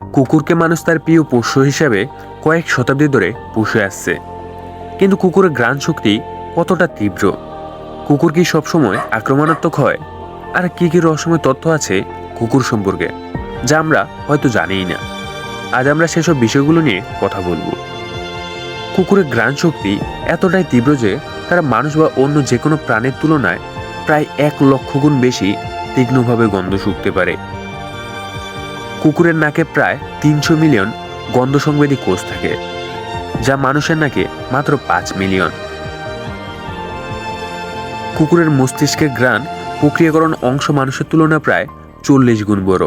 কুকুরকে মানুষ তার প্রিয় পোষ্য হিসাবে কয়েক শতাব্দী ধরে পুষে আসছে। কিন্তু কুকুরের ঘ্রাণ শক্তি কতটা তীব্র? কুকুর কি সবসময় আক্রমণাত্মক হয়? আর কি কি রহস্যময় তথ্য আছে কুকুর সম্পর্কে, যা আমরা হয়তো জানিই না। আজ আমরা সেসব বিষয়গুলো নিয়ে কথা বলব। কুকুরের ঘ্রাণ শক্তি এতটাই তীব্র যে তারা মানুষ বা অন্য যে কোনো প্রাণীর তুলনায় প্রায় এক লক্ষ গুণ বেশি তীক্ষ্ণভাবে গন্ধ শুকতে পারে। কুকুরের নাকে প্রায় তিনশো মিলিয়ন গন্ধ সংবেদী কোষ থাকে, যা মানুষের নাকে মাত্র পাঁচ মিলিয়ন। কুকুরের মস্তিষ্কের ঘ্রাণ প্রক্রিয়াকরণ অংশ মানুষের তুলনায় প্রায় চল্লিশ গুণ বড়।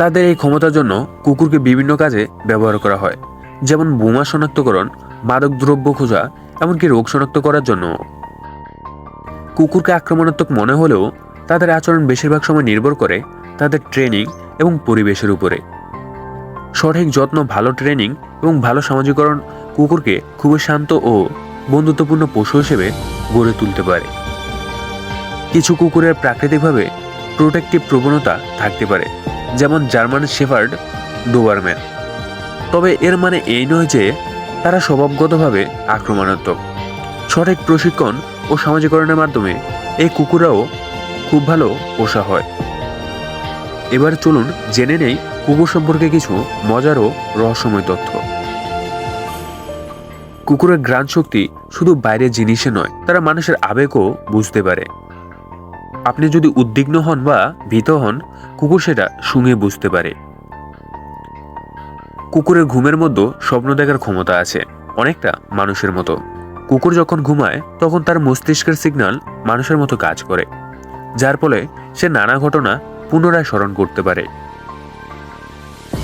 তাদের এই ক্ষমতার জন্য কুকুরকে বিভিন্ন কাজে ব্যবহার করা হয়, যেমন বোমা শনাক্তকরণ, মাদক দ্রব্য খোঁজা, এমনকি রোগ শনাক্ত করার জন্য। কুকুরকে আক্রমণাত্মক মনে হলেও তাদের আচরণ বেশিরভাগ সময় নির্ভর করে তাদের ট্রেনিং এবং পরিবেশের উপরে। সঠিক যত্ন, ভালো ট্রেনিং এবং ভালো সামাজিকরণ কুকুরকে খুবই শান্ত ও বন্ধুত্বপূর্ণ পশু হিসেবে গড়ে তুলতে পারে। কিছু কুকুরের প্রাকৃতিকভাবে প্রোটেক্টিভ প্রবণতা থাকতে পারে, যেমন জার্মান শেফার্ড ডোবারম্যান। তবে এর মানে এই নয় যে তারা স্বভাবগতভাবে আক্রমণাত্মক। সঠিক প্রশিক্ষণ ও সামাজিকরণের মাধ্যমে এই কুকুরাও খুব ভালো পোষা হয়। এবার চলুন জেনে নেই কুকুর সম্পর্কে কিছু মজার ও রহস্যময় তথ্য। কুকুরের ঘ্রাণ শক্তি শুধু বাইরের জিনিসে নয়, তারা মানুষের আবেগও বুঝতে পারে। আপনি যদি উদ্বিগ্ন হন বা ভীত হন, কুকুর সেটা শুঙে বুঝতে পারে। কুকুরের ঘুমের মধ্যে স্বপ্ন দেখার ক্ষমতা আছে, অনেকটা মানুষের মতো। কুকুর যখন ঘুমায়, তখন তার মস্তিষ্কের সিগন্যাল মানুষের মতো কাজ করে। যার ফলে সে নানা ঘটনা পুনরায় স্মরণ করতে পারে।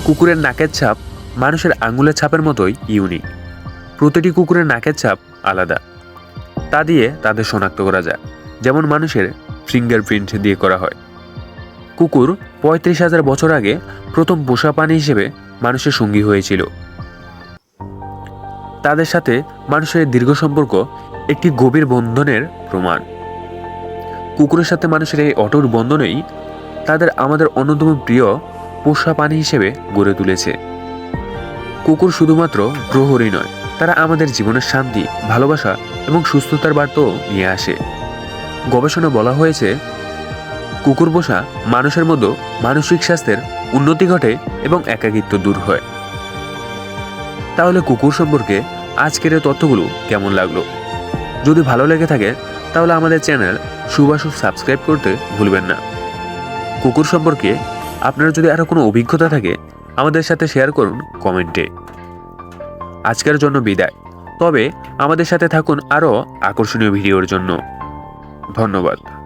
কুকুরের নাকের ছাপ মানুষের আঙুলের ছাপের মতোই ইউনিক প্রতিটি কুকুরের নাকের ছাপ আলাদা। তা দিয়ে তাদের শনাক্ত করা যায়, যেমন মানুষের ফিঙ্গারপ্রিন্ট দিয়ে করা হয়। কুকুর পঁয়ত্রিশ হাজার বছর আগে প্রথম পোষা প্রাণী হিসেবে মানুষের সঙ্গী হয়েছিল। তাদের সাথে মানুষের দীর্ঘ সম্পর্ক একটি গভীর বন্ধনের প্রমাণ। কুকুরের সাথে মানুষের এই অটুট বন্ধনেই তাদের আমাদের অন্যতম প্রিয় পোষা প্রাণী হিসেবে গড়ে তুলেছে। কুকুর শুধুমাত্র প্রহরী নয়, তারা আমাদের জীবনের শান্তি, ভালোবাসা এবং সুস্থতার বার্তাও নিয়ে আসে। গবেষণা বলা হয়েছে, কুকুর পোষা মানুষের মধ্যে মানসিক স্বাস্থ্যের উন্নতি ঘটে এবং একাকিত্ব দূর হয়। তাহলে কুকুর সম্পর্কে আজকের এই তথ্যগুলো কেমন লাগল? যদি ভালো লেগে থাকে, তাহলে আমাদের চ্যানেল সুবাসুব সাবস্ক্রাইব করতে ভুলবেন না। কুকুর সম্পর্কে আপনার যদি আরও কোনো অভিজ্ঞতা থাকে, আমাদের সাথে শেয়ার করুন কমেন্টে। আজকের জন্য বিদায়। তবে আমাদের সাথে থাকুন আরও আকর্ষণীয় ভিডিওর জন্য। ধন্যবাদ।